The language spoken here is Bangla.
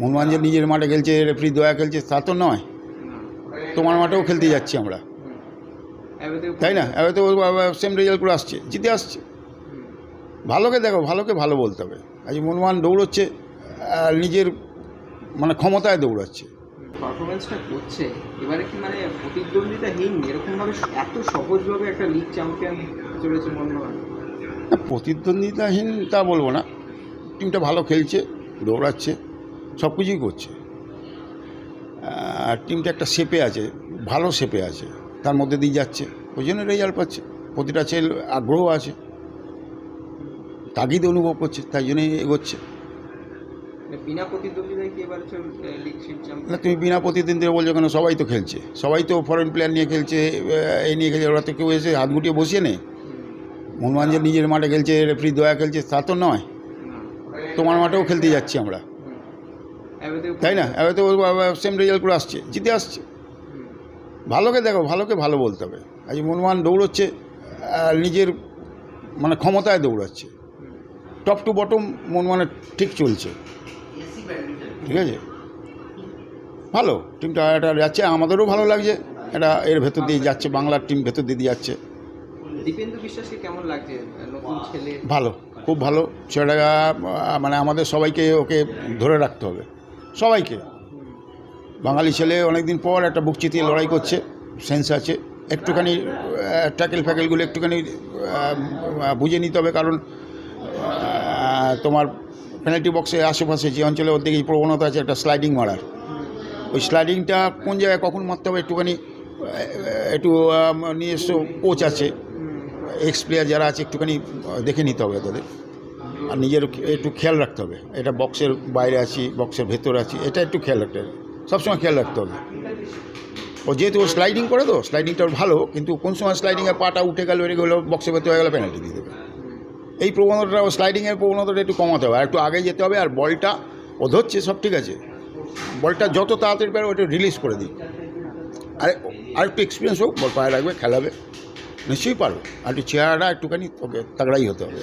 মোহনবাগান যে নিজের মাঠে খেলছে রেফারি দয়া খেলছে তা তো নয়। তোমার মাঠেও খেলতে যাচ্ছি আমরা। তাই না? এবার তো সেম রেজাল্ট করে আসছে জিতে আসছে। ভালোকে দেখো ভালোকে ভালো বলতে হবে। আজ মোহনবাগান দৌড়চ্ছে আর নিজের মানে ক্ষমতায় দৌড়াচ্ছে। পারফরমেন্সটা করছে এবারে কি মানে প্রতিদ্বন্দ্বিতাহীন? এরকমভাবে এত সহজভাবে একটা লিগ চ্যাম্পিয়ন চলেছে মোহনবাগান প্রতিদ্বন্দ্বিতাহীন তা বলব না। টিমটা ভালো খেলছে দৌড়াচ্ছে। সব কিছুই করছে। আর টিমটা একটা শেপে আছে ভালো শেপে আছে তার মধ্যে দিয়ে যাচ্ছে। ওই জন্য রেজাল্ট পাচ্ছে। প্রতিটা ছেলে আগ্রহ আছে। তাগিদ অনুভব করছে তাই জন্যই এগোচ্ছে। মানে বিনা না তুমি বিনা প্রতিদ্বন্দ্বিতা বলছো কেন? সবাই তো খেলছে। সবাই তো ফরেন প্লেয়ার নিয়ে খেলছে এই নিয়ে খেলছে। ওরা তো কেউ এসে হাত গুটিয়ে বসিয়ে নেই। মোহনবাগান যে নিজের মাঠে খেলছে রেফারি দয়া খেলছে তা তো নয়। তোমার মাঠেও খেলতে যাচ্ছি আমরা। তাই না? এবার তো সেম রেজাল্ট করে আসছে জিতে আসছে। ভালোকে দেখো ভালোকে ভালো বলতে হবে। আজ মোহনবাগান দৌড়চ্ছে আর নিজের মানে ক্ষমতায় দৌড়াচ্ছে। টপ টু বটম মোহনবাগানের ঠিক চলছে। ঠিক আছে? ভালো টিমটা এটা যাচ্ছে আমাদেরও ভালো লাগছে। এটা এর ভেতর দিয়ে যাচ্ছে বাংলার টিম ভেতর দিয়ে দিয়ে যাচ্ছে বিশ্বাসকে কেমন লাগছে? নতুন ছেলে। ভালো খুব ভালো। ছেলেটা মানে আমাদের সবাইকে ওকে ধরে রাখতে হবে। সবাইকে। বাঙালি ছেলে অনেকদিন পর একটা বুক চিতিয়ে লড়াই করছে সেন্স আছে। একটুখানি ট্যাকেল ফ্যাকেলগুলো একটুখানি বুঝে নিতে হবে কারণ তোমার পেনাল্টি বক্সে আশেপাশে যে অঞ্চলে ওর দিকে প্রবণতা আছে একটা স্লাইডিং মারার। ওই স্লাইডিংটা কোন জায়গায় কখন মারতে হবে একটুখানি একটু নিজস্ব কোচ আছে। এক্স প্লেয়ার যারা আছে একটুখানি দেখে নিতে হবে তাদের আর নিজের একটু খেয়াল রাখতে হবে। এটা বক্সের বাইরে আছি বক্সের ভেতরে আছি, এটা একটু খেয়াল রাখতে হবে। সবসময় খেয়াল রাখতে হবে। ও যেহেতু ও স্লাইডিং করে তো স্লাইডিংটা ওর ভালো, কিন্তু কোন সময় স্লাইডিংয়ে পাটা উঠে গেল এড়ে গেলো বক্সের ভেতর হয়ে গেলো পেনাল্টি দিয়ে দেবে। এই প্রবণতাটা, ও স্লাইডিংয়ের প্রবণতাটা একটু কমাতে হবে, আর একটু আগে যেতে হবে, আর বলটা, ও ধরছে, সব ঠিক আছে। বলটা যত তাড়াতাড়ি পারে ওটা রিলিজ করে দিই আর আর একটু এক্সপিরিয়েন্স হোক, বল পায়ে রাখবে খেলাবে, নিশ্চয়ই পারবে। আর একটু চেহারাটা একটুখানি, ওকে, তাগড়াই হতে হবে।